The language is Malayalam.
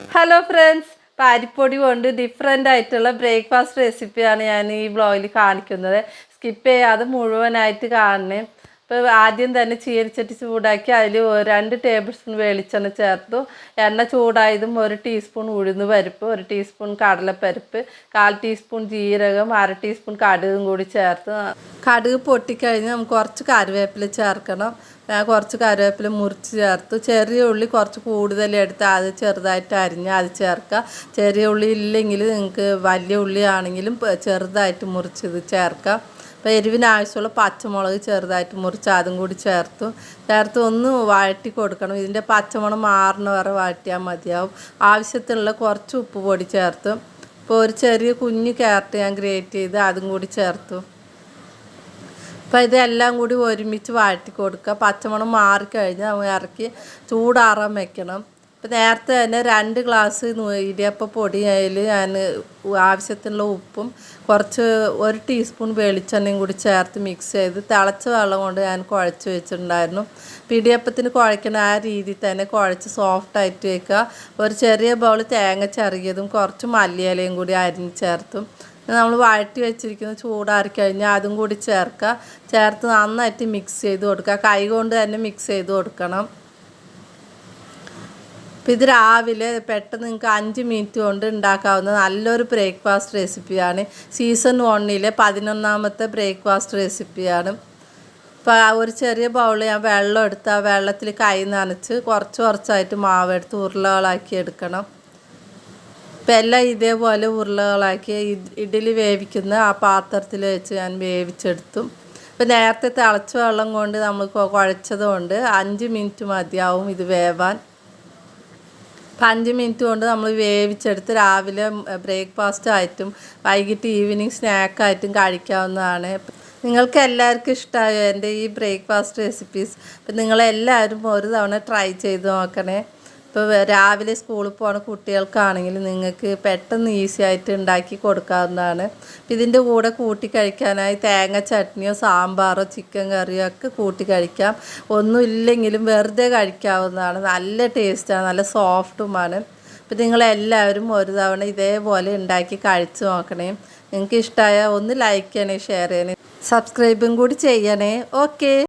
ഹലോ ഫ്രണ്ട്സ് പാരിപ്പൊടി കൊണ്ട് ഡിഫറെന്റ് ആയിട്ടുള്ള ബ്രേക്ക്ഫാസ്റ്റ് റെസിപ്പിയാണ് ഞാൻ ഈ വ്ളോഗിൽ കാണിക്കുന്നത്. സ്കിപ്പ് ചെയ്യാതെ മുഴുവനായിട്ട് കാണണേ. ഇപ്പോൾ ആദ്യം തന്നെ ചീരച്ചട്ടി ചൂടാക്കി അതിൽ രണ്ട് ടേബിൾ സ്പൂൺ വെളിച്ചെണ്ണ ചേർത്തു. എണ്ണ ചൂടായതും ഒരു ടീസ്പൂൺ ഉഴുന്ന് പരിപ്പ് ഒരു ടീസ്പൂൺ കടലപ്പരിപ്പ് കാൽ ടീസ്പൂൺ ജീരകം അര ടീസ്പൂൺ കടുകും കൂടി ചേർത്ത് കടുക് പൊട്ടിക്കഴിഞ്ഞ് നമുക്ക് കുറച്ച് കറിവേപ്പില ചേർക്കണം. ഞാൻ കുറച്ച് കറിവേപ്പില മുറിച്ച് ചേർത്തു. ചെറിയ ഉള്ളി കുറച്ച് കൂടുതൽ എടുത്ത് അത് ചെറുതായിട്ട് അരിഞ്ഞ് അത് ചേർക്കുക. ചെറിയ ഉള്ളി ഇല്ലെങ്കിൽ നിങ്ങൾക്ക് വലിയ ഉള്ളി ആണെങ്കിലും ചെറുതായിട്ട് മുറിച്ചത് ചേർക്കാം അപ്പോൾ എരിവിന് ആവശ്യമുള്ള പച്ചമുളക് ചെറുതായിട്ട് മുറിച്ച് അതും കൂടി ചേർത്തു. ചേർത്ത് ഒന്ന് വഴറ്റി കൊടുക്കണം. ഇതിന്റെ പച്ചമുളക് മാറണ വരെ വഴറ്റിയാൽ മതിയാവും. ആവശ്യത്തിനുള്ള കുറച്ച് ഉപ്പ് പൊടി ചേർത്തു. ഇപ്പോൾ ഒരു ചെറിയ കുഞ്ഞ് ക്യാരറ്റ് ഞാൻ ഗ്രേറ്റ് ചെയ്ത് അതും കൂടി ചേർത്തു. അപ്പോൾ ഇതെല്ലാം കൂടി ഒരുമിച്ച് വഴറ്റി കൊടുക്കുക. പച്ചമണം മാറിക്കഴിഞ്ഞ് ഇറക്കി ചൂടാറാൻ വെക്കണം. ഇപ്പം നേരത്തെ തന്നെ രണ്ട് ഗ്ലാസ് ഇടിയപ്പ പൊടി അതിൽ ഞാൻ ആവശ്യത്തിനുള്ള ഉപ്പും കുറച്ച് ഒരു ടീസ്പൂൺ വെളിച്ചെണ്ണയും കൂടി ചേർത്ത് മിക്സ് ചെയ്ത് തിളച്ച വെള്ളം കൊണ്ട് ഞാൻ കുഴച്ച് വെച്ചിട്ടുണ്ടായിരുന്നു. ഇടിയപ്പത്തിന് കുഴക്കണ ആ രീതിയിൽ തന്നെ കുഴച്ച് സോഫ്റ്റ് സോഫ്റ്റായിട്ട് വെക്കുക. ഒരു ചെറിയ ബൗൾ തേങ്ങ ചെറിയതും കുറച്ച് മല്ലിയിലയും കൂടി അരിഞ്ഞ് ചേർത്തും. നമ്മൾ വഴറ്റി വെച്ചിരിക്കുന്ന ചൂടാറി കഴിഞ്ഞാൽ അതും കൂടി ചേർക്കുക. ചേർത്ത് നന്നായിട്ട് മിക്സ് ചെയ്ത് കൊടുക്കുക. കൈ കൊണ്ട് തന്നെ മിക്സ് ചെയ്ത് കൊടുക്കണം. അപ്പം ഇത് രാവിലെ പെട്ടെന്ന് നിങ്ങൾക്ക് അഞ്ച് മിനിറ്റ് കൊണ്ട് ഉണ്ടാക്കാവുന്ന നല്ലൊരു ബ്രേക്ക്ഫാസ്റ്റ് റെസിപ്പിയാണ് സീസൺ വണ്ണിലെ പതിനൊന്നാമത്തെ ബ്രേക്ക്ഫാസ്റ്റ് റെസിപ്പിയാണ് അപ്പോൾ ഒരു ചെറിയ ബൗളിൽ ഞാൻ വെള്ളം എടുത്ത് ആ വെള്ളത്തിൽ കൈ നനച്ച് കുറച്ച് കുറച്ചായിട്ട് മാവെടുത്ത് ഉരുളകളാക്കി എടുക്കണം. ഇപ്പം എല്ലാം ഇതേപോലെ ഉരുളകളാക്കി ഇഡ്- ഇഡ്ഡലി വേവിക്കുന്ന ആ പാത്രത്തിൽ വെച്ച് ഞാൻ വേവിച്ചെടുത്തു. ഇപ്പം നേരത്തെ തിളച്ച വെള്ളം കൊണ്ട് നമ്മൾ കുഴച്ചത് കൊണ്ട് അഞ്ച് മിനിറ്റ് മതിയാവും ഇത് വേവാൻ. അപ്പം അഞ്ച് മിനിറ്റ് കൊണ്ട് നമ്മൾ വേവിച്ചെടുത്ത് രാവിലെ ബ്രേക്ക്ഫാസ്റ്റ് ആയിട്ടും വൈകിട്ട് ഈവനിങ് സ്നാക്കായിട്ടും കഴിക്കാവുന്നതാണ്. നിങ്ങൾക്ക് എല്ലാവർക്കും ഇഷ്ടമായോ എന്റെ ഈ ബ്രേക്ക്ഫാസ്റ്റ് റെസിപ്പീസ്? അപ്പം നിങ്ങളെല്ലാവരും ഒരു തവണ ട്രൈ ചെയ്ത് നോക്കണേ. ഇപ്പോൾ രാവിലെ സ്കൂളിൽ പോകുന്ന കുട്ടികൾക്കാണെങ്കിൽ നിങ്ങൾക്ക് പെട്ടെന്ന് ഈസി ആയിട്ട് ഉണ്ടാക്കി കൊടുക്കാവുന്നതാണ്. ഇതിന്റെ കൂടെ കൂട്ടി കഴിക്കാനായി തേങ്ങ ചട്നിയോ സാമ്പാറോ ചിക്കൻ കറിയോ ഒക്കെ കൂട്ടി കഴിക്കാം. ഒന്നും ഇല്ലെങ്കിലും വെറുതെ കഴിക്കാവുന്നതാണ്. നല്ല ടേസ്റ്റാണ് നല്ല സോഫ്റ്റുമാണ്. ഇപ്പം നിങ്ങളെല്ലാവരും ഒരു തവണ ഇതേപോലെ ഉണ്ടാക്കി കഴിച്ചു നോക്കണേ. നിങ്ങൾക്ക് ഇഷ്ടമായ ഒന്ന് ലൈക്ക് ചെയ്യണേ ഷെയർ ചെയ്യണേ. സബ്സ്ക്രൈബും കൂടി ചെയ്യണേ. ഓക്കെ